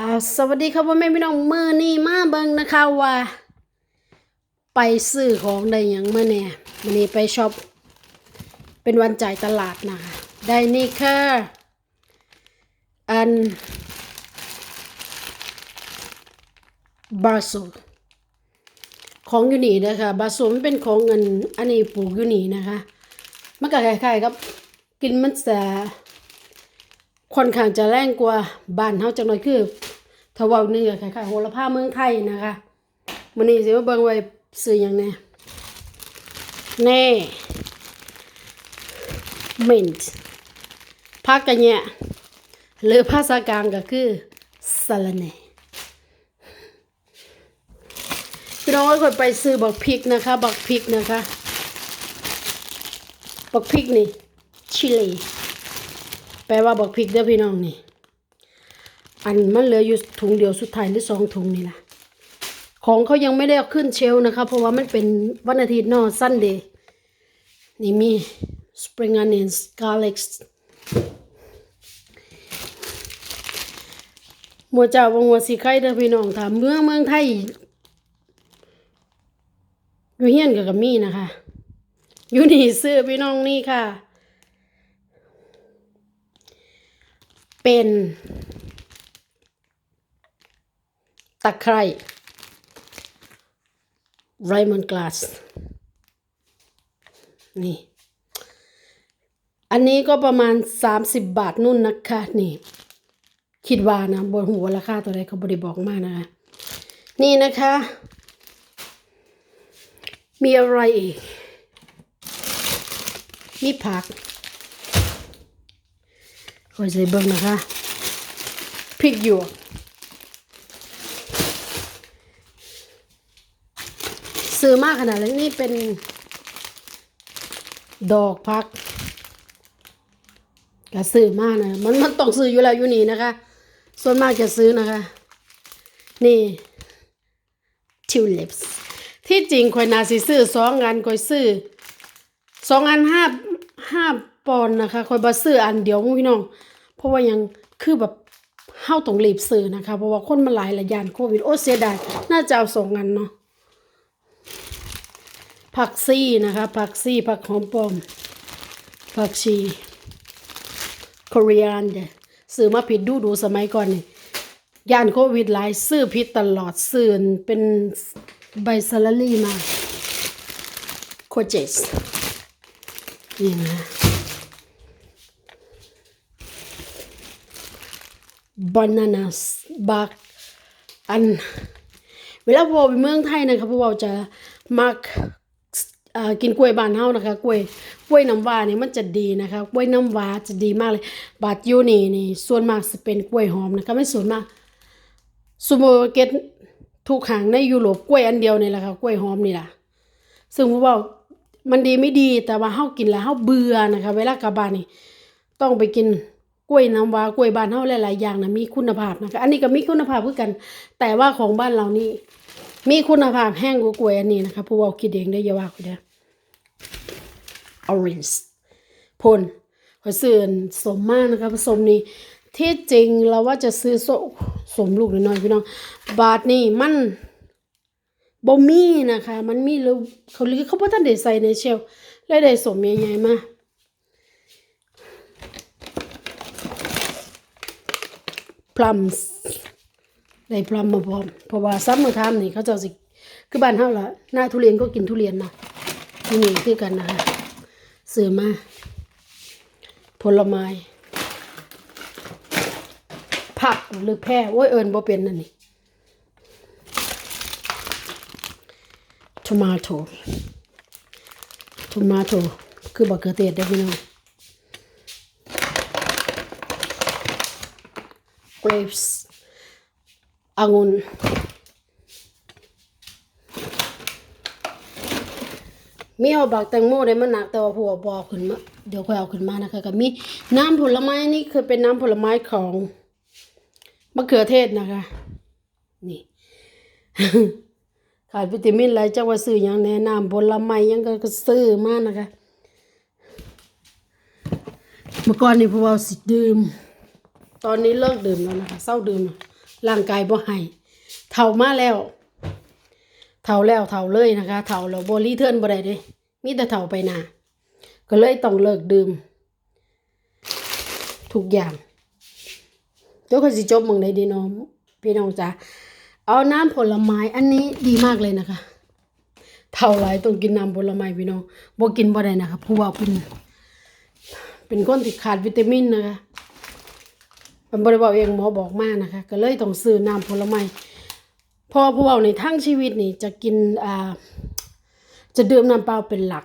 อ่าสวัสดีครับพ่อแม่พี่น้องมือนี้มาเบิ่งนะคะว่า ไปซื้อของได้หยังเมื่อเนี่ยวันนี้ไปช็อปเป็นวันจ่ายตลาดนะคะได้นี่ค่ะอันบาโซของอยู่นี่นะคะบาโซมันเป็นของเงินอันนี้ปลูกอยู่นี่นะคะมันก็คล้ายๆกับกินมันจะค่อนข้างจะแรงกว่าบ้านเฮาจังหน่อยคือ ถ้าว้าเนื้อคล้ายๆโหระพาเมืองไทยนะคะมื้อนี้สิมาเบิ่งไว้ซื้อหยังแน่แน่มินต์ผักกะแยหรือภาษากลางก็คือสะระแหน่พี่น้องค่อยไปซื้อบักพริกนะคะ บักพริกนะคะบักพริกนี่ชิลีแปลว่าบักพริกเด้อพี่น้องนี่ อันมันเหลืออยู่ถุงเดียวสุดท้ายหรือสองถุงนี่ล่ะ ของเขายังไม่ได้เอาขึ้นเชลนะคะ เพราะว่ามันเป็นวันอาทิตย์นอซันเดย์นี่มี spring onions garlic มัวเจ้าวังวัวสีไข่เด้อพี่น้องถามเมืองเมืองไทยอยู่เฮียนกับกัมี่นะคะอยู่นี่ซื้อพี่น้องนี่ค่ะ เป็น ตะไคร่ไรมอนกลาสนี่ อันนี้ก็ประมาณ 30 บาทนู่นนะคะนี่ คิดว่านะบนหัวราคาตัวใดเขาบริบอกมากนะคะนี่นะคะ มีอะไรอีก มีผักคอยใส่เบิ่งนะคะพริกหยวก ซื้อมากขนาดนี้นี่เป็น ดอกพักก็ซื้อมากนะ มันมันต้องซื้ออยู่แล้วอยู่นี่นะคะ ส่วนมากจะซื้อนะคะ นี่ทิวลิปส์ที่จริงคอยนาสิซื้อสองอันคอยซื้อสองอันห้าห้าปอนนะคะคอยบาซื้ออันเดียวพี่น้อง เพราะว่ายังคือแบบเฮาต้องรีบซื้อนะคะ เพราะว่าคนมันหลายระยานโควิด โอ้เสียดายน่าจะเอาสองอันเนาะ ผักซี่นะคะ ผักซี่ผักหอมป้อม ผักชีคอเรียนเดซื้อมาผิดดูดูสมัยก่อนนี่ยานโควิดหลายซื้อผิดตลอดซื้อเป็นใบซาลารี่มาโคเจสนี่นะ bananas บักอัน เวลาพอไปเมืองไทยนะคะพวกเราจะมัก กินกล้วยบานเฮานะคะกล้วยกล้วยน้ำว้านี่มันจะดีนะคะกล้วยน้ำว้าจะดีมากเลย บาดยูนี่นี่ส่วนมากจะเป็นกล้วยหอมนะคะไม่ส่วนมากซูเปอร์มาร์เก็ตทุก hàng ในยุโรปกล้วยอันเดียวนี่แหละค่ะกล้วยหอมนี่ล่ะซึ่งพวกเรามันดีไม่ดีแต่ว่าเฮากินแล้วเฮาเบื่อนะคะ เวลากลับบ้านนี่ต้องไปกินกล้วยน้ำว้ากล้วยบานเฮาหลายๆอย่างนะมีคุณภาพนะคะอันนี้ก็มีคุณภาพเหมือนกัน แต่ว่าของบ้านเรานี่มีคุณภาพแห้งกว่ากล้วยอันนี้นะคะผู้ว่าคิดเองได้อย่าว่าเขาเด้อ orange พลขอซื้อสมมากนะคะผสมนี่ที่จริงเราว่าจะซื้อสสมลูกน้อยพี่น้อง บาทนี่มันบ่มีนะคะ มันมีแล้วเขาลือเขาบ่ทันได้ใส่ในเชลฟ์เลยได้สมใหญ่ๆมาพลัมได้พลัมมาพร้อมเพราะว่าซัมเมอร์ไทม์นี่เขาเจ้าสิ คือบ้านเฮาล่ะหน้าทุเรียนก็กินทุเรียนนาะที่นี่คือกันนะคะ ซื้อมา ผลไม้ ผักหรือแพร่โอ้ยเอิญบ่เป็นนั่นนี่ tomato tomato คือบักเขือเทศได้พี่น้อง grapes องุ่น เอาบักแตงโมได้มันหนักแต่ว่าผัวบเอกขึ้นมาเดี๋ยวค่อยเอาขึ้นมานะคะกับมีน้ำผลไม้นี่คือเป็นน้ำผลไม้ของมะเขือเทศนะคะ นี่ขาดวิตามินอะไรจังว่าซื้ออย่างแนะนำผลไม้ยังก็ซื้อมากนะคะ เมื่อก่อนนี่พวกเราสิดื่ม ตอนนี้เลิกดื่มแล้วนะคะเศร้าดื่มร่างกายบ่ให้เฒ่ามาแล้ว เฒ่าแล้วเฒ่าเลยนะคะเฒ่าแล้วบ่รีเทิร์นบ่ได้เด้มีแต่เฒ่าไปหนาก็เลยต้องเลิกดื่มทุกอย่างเดี๋ยวก็สิจบมึงได้ดีน้องพี่น้องจ้ะเอาน้ำผลไม้อันนี้ดีมากเลยนะคะเท่าไรต้องกินน้ำผลไม้พี่น้องบ่กินบ่ได้นะคะผู้ว่าเป็นเป็นคนที่ขาดวิตามินนะคะมันบ่ได้บอกเองหมอบอกมากนะคะ ก็เลยต้องซื้อน้ำผลไม้ พอผู้เว้าในทั้งชีวิตนี่จะกินอ่าจะดื่มน้ำเปล่าเป็นหลัก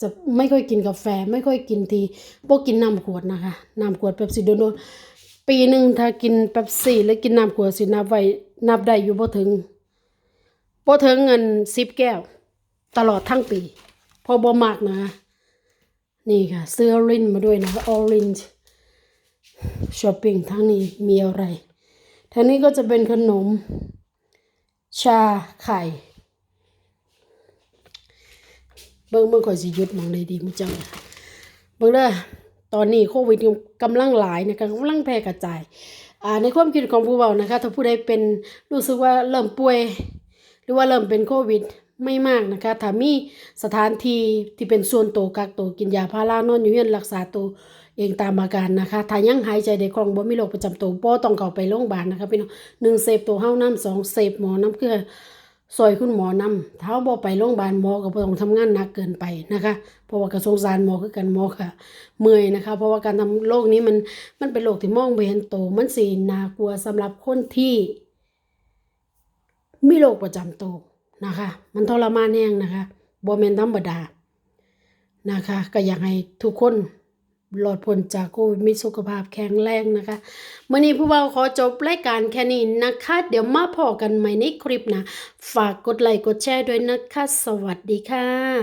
จะไม่ค่อยกินกาแฟ ไม่ค่อยกินทีพวกกินน้ำขวดนะคะน้ำขวดเป๊ปซี่โดนๆปีหนึ่งถ้ากินเป๊ปซี่แล้วกินน้ำขวดสินับไว้นับได้อยู่บ่ถึงบ่ถึงเงินสิบแก้ว ตลอดทั้งปี พอบ่มากนะคะนี่ค่ะเสื้อรินมาด้วยนะคะ orange ช้อปปิ้งทั้งนี้มีอะไรทางนี้ก็จะเป็นขนม ชาไข่เบิ่งเบิ่งข่อยสิหยุดมองใดดีมื้อจังเบิ่งเด้อตอนนี้โควิดกำลังหลายนะคะกำลังแพร่กระจายอ่าในความคิดของผู้เว้านะคะถ้าผู้ใดเป็นรู้สึกว่าเริ่มป่วย หรือว่าเริ่มเป็นโควิดไม่มากนะคะถ้ามีสถานที่ที่เป็นส่วนตัวกักตัวกินยาพารานอนอยู่เรือนรักษาตัว เองตามอาการนะคะถ้ายังหายใจได้คล่องบ่มีโรคประจำตัวบ่ต้องเข้าไปโรงพยาบาลนะคะพี่น้องหนึ่งเสพตัวเฮาน้ำสองเสพหมอน้ำเกลือซอยคุณหมอนำถ้าบ่ไปโรงพยาบาลหมอก็บ่ต้องทำงานหนักเกินไปนะคะ เพราะว่ากระสงสารหมอคือกันหมอค่ะ เมื่อยนะคะ เพราะว่าการทำโรคนี้มันมันเป็นโรคที่มองบ่เห็นโตวมันสิน่ากลัวสำหรับคนที่มีโรคประจำตัวนะคะ มันทรมานแห้งนะคะบ่แม่นธรรมดานะคะ ก็อยากให้ทุกคน หลอดพ้นจากโควิดมีสุขภาพแข็งแรงนะคะมื่อนี้ผู้เบาขอจบรายการแค่นี้นะคะ เดี๋ยวมาพอกันใหม่ในคลิปนะ ฝากกดไลค์กดแชร์ด้วยนะคะ สวัสดีค่ะ